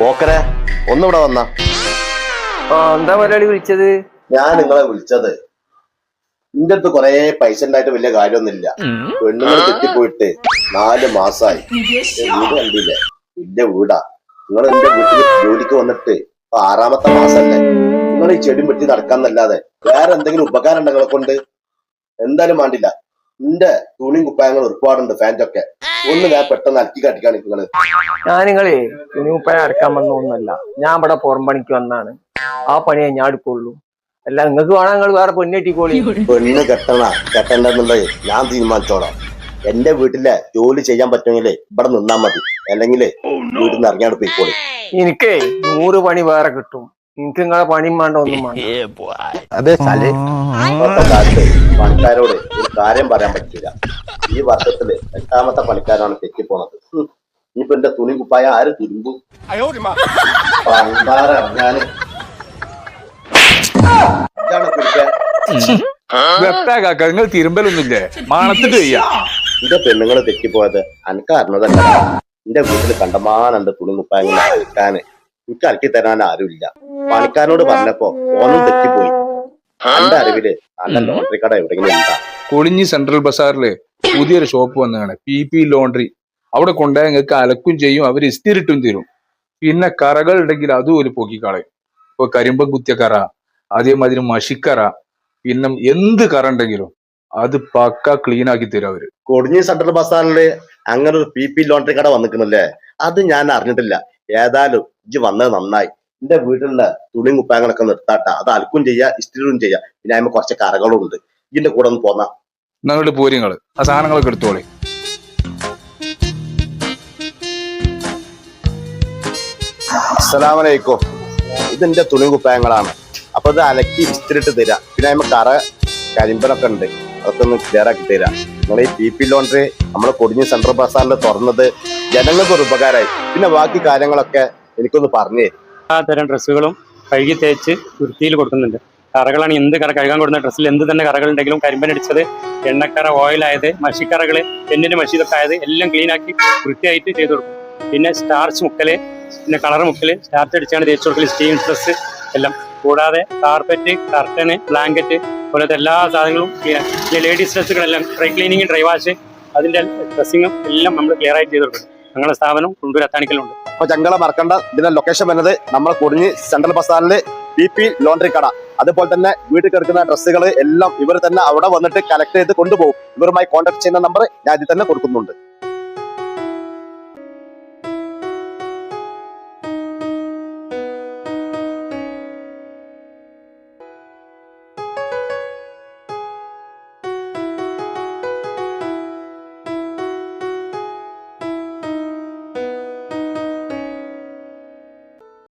പോക്കരെ ഒന്നിവിടെ വന്ന. എന്താ മലയാളി വിളിച്ചത്? ഞാൻ നിങ്ങളെ വിളിച്ചത്. നിന്റെ അടുത്ത് കൊറേ പൈസ ഉണ്ടായിട്ട് വലിയ കാര്യമൊന്നുമില്ല. പെണ്ണുങ്ങൾ തെറ്റിപ്പോയിട്ട് നാല് മാസായി. വീട് കണ്ടില്ലേ? എന്റെ വീടാ. നിങ്ങൾ എന്റെ വീട്ടിൽ ജോലിക്ക് വന്നിട്ട് ആറാമത്തെ മാസല്ലേ? നിങ്ങൾ ഈ ചെടി വെട്ടി നടക്കാന്നല്ലാതെ വേറെ എന്തെങ്കിലും ഉപകാരം ഉണ്ടോ കൊണ്ട്? എന്തായാലും വേണ്ടില്ല നിന്റെ തുണിയും കുപ്പായങ്ങൾ ഒരുപാടുണ്ട് ഫാന്റൊക്കെ. ഒന്ന് ഞാൻ പെട്ടെന്ന് അലക്കി കാട്ടിക്കാണ് നിങ്ങൾ. ഞാൻ നിങ്ങളെ തുണി കുപ്പായം അടക്കാൻ വന്ന ഒന്നല്ല. ഞാൻ ഇവിടെ പുറം പണിക്ക് വന്നാണ്. ആ പണിയെ ഞാൻ എടുക്കുള്ളൂ. അല്ല നിങ്ങൾക്ക് വേണം നിങ്ങൾ വേറെ പെണ്ണെട്ടിക്കോളി പെണ്ണ് കെട്ടണ കെട്ടണ്ടെന്നുള്ളത് ഞാൻ തീരുമാനിച്ചോളാം. എന്റെ വീട്ടിലെ ജോലി ചെയ്യാൻ പറ്റുമെങ്കിലേ ഇവിടെ നിന്നാ മതി. അല്ലെങ്കിൽ വീട്ടിൽ നിന്ന് ഇറങ്ങിയാട് പോയിക്കോളി. എനിക്കേ നൂറ് പണി വേറെ കിട്ടും. എനിക്ക് നിങ്ങളെ പണിയും വേണ്ട ഒന്നും വേണ്ട. അതെ സാലേ ഇന്നത്തെ കാലത്ത് പണിക്കാരോട് ഒരു കാര്യം പറയാൻ പറ്റില്ല. ഈ വർഷത്തിൽ എട്ടാമത്തെ പണിക്കാരാണ് തെറ്റിപ്പോണത് പോണത്. ഇനിയിപ്പോ എന്റെ തുണി കുപ്പായ ആര് തിരുമ്പു? പണ്ടാറിറങ്ങാന് ഇതാണ് കുടിക്കാൻ വെപ്പാക്കാക്ക നിങ്ങൾ തിരുമ്പലൊന്നുമില്ലേ? മണത്തിട്ട് ചെയ്യാ എന്റെ പെണ്ണുങ്ങൾ തെറ്റിപ്പോയത് അനക്ക് അറിഞ്ഞതല്ല. എന്റെ വീട്ടിൽ കണ്ടമാനുണ്ട് തുണി കുപ്പായങ്ങൾ അലക്കാന് എനിക്ക് അലക്കി തരാൻ ആരുമില്ല. പണിക്കാരനോട് പറഞ്ഞപ്പോ ഓനും തെറ്റിപ്പോയി. എന്റെ അറിവിൽ നല്ല ലോട്ടറി കട എവിടെയെങ്കിലും ഉണ്ടാ? കൊളിഞ്ഞി സെൻട്രൽ ബസാറിൽ പുതിയൊരു ഷോപ്പ് വന്നതാണ്. പി പി ലോണ്ടറി അവിടെ കൊണ്ടുപോയാൽ നിങ്ങൾക്ക് അലക്കും ചെയ്യും അവർ ഇസ്തിരിട്ടും തരും. പിന്നെ കറകൾ ഉണ്ടെങ്കിൽ അതും ഒരു പൊക്കിക്കളയും. ഇപ്പൊ കരിമ്പം കുത്തിയ കറ അതേമാതിരി മഷിക്കറ പിന്നെ എന്ത് കറ ഉണ്ടെങ്കിലും അത് പക്ക ക്ലീൻ ആക്കി തരും അവർ. കൊടിഞ്ഞി സെൻട്രൽ ബസാറിൽ അങ്ങനെ ഒരു പി പി ലോണ്ടറി കട വന്നിക്കണല്ലേ അത് ഞാൻ അറിഞ്ഞിട്ടില്ല. ഏതായാലും ഇജ്ജ് വന്നത് നന്നായി. എന്റെ വീട്ടിലുള്ള തുണിയും കുപ്പായങ്ങളൊക്കെ നിർത്താട്ട അത് അൽക്കും ചെയ്യാ ഇസ്തിരിയും ചെയ്യാ. പിന്നെ അതിന് കുറച്ച് കറകളും ഉണ്ട്. ഇതിന്റെ കൂടെ ഒന്ന് പോന്നാ. നിങ്ങളുടെ പൂര്യങ്ങൾ ആ സാധനങ്ങളൊക്കെ എടുത്തോളി. അസ്സലാമലൈക്കും. ഇതെന്റെ തുണി കുപ്പായങ്ങളാണ്. അപ്പൊ ഇത് അലക്കി ഇസ്തിരിട്ട് തരാം. പിന്നെ അതിന് കറ കരിമ്പനൊക്കെ ഉണ്ട്. അതൊക്കെ ഒന്ന് ക്ലിയർ ആക്കി തരാം. നിങ്ങൾ ഈ പി പി ലോണ്ടറി നമ്മളെ കൊടിഞ്ഞ് സെൻട്രൽ ബസാറിൽ തുറന്നത് ജനങ്ങൾക്ക് ഒരു ഉപകാരമായി പിന്നെ ബാക്കി കാര്യങ്ങളൊക്കെ എനിക്കൊന്ന് പറഞ്ഞു എല്ലാ തരം ഡ്രസ്സുകളും കഴുകി തേച്ച് വൃത്തിയിൽ കൊടുക്കുന്നുണ്ട്. കറകളാണ് എന്ത് കറ കഴുകാൻ കൊടുക്കുന്ന ഡ്രസ്സിൽ എന്ത് തന്നെ കറകളുണ്ടെങ്കിലും കരിമ്പനടിച്ചത് എണ്ണക്കറ ഓയിലായത് മഷിക്കറകൾ എന്നിന് മഷി ഇതൊക്കെ ആയത് എല്ലാം ക്ലീൻ ആക്കി വൃത്തിയായിട്ട് ചെയ്തു കൊടുക്കും. പിന്നെ സ്റ്റാർച്ച് മുക്കൽ പിന്നെ കളർ മുക്കൽ സ്റ്റാർച്ച് അടിച്ചാണ് തേച്ച് കൊടുക്കൽ സ്റ്റീം ഡ്രസ്സ് എല്ലാം. കൂടാതെ കാർപ്പറ്റ് കർട്ടന് ബ്ലാങ്കറ്റ് പോലത്തെ എല്ലാ സാധനങ്ങളും പിന്നെ ലേഡീസ് ഡ്രസ്സുകളെല്ലാം ഡ്രൈ ക്ലീനിങ് ഡ്രൈ വാഷ് അതിന്റെ ഡ്രസ്സിങ്ങും എല്ലാം നമ്മൾ ക്ലിയർ ആയിട്ട് ചെയ്ത് കൊടുക്കും ഞങ്ങളുടെ സ്ഥാപനം കുണ്ടൂർ അത്താണിക്കലുണ്ട് അപ്പൊ ഞങ്ങളെ മറക്കണ്ട. ഇതിന്റെ ലൊക്കേഷൻ വരുന്നത് നമ്മൾ കുടിഞ്ഞ് സെൻട്രൽ ബസാറിൽ ബി പി ലോണ്ടറി കട. അതുപോലെ തന്നെ വീട്ടിൽ കിടക്കുന്ന ഡ്രസ്സുകൾ എല്ലാം ഇവർ തന്നെ അവിടെ വന്നിട്ട് കളക്ട് ചെയ്ത് കൊണ്ടുപോകും. ഇവരുമായി കോൺടാക്ട് ചെയ്യുന്ന നമ്പർ ഞാൻ ഇതിൽ തന്നെ കൊടുക്കുന്നുണ്ട്.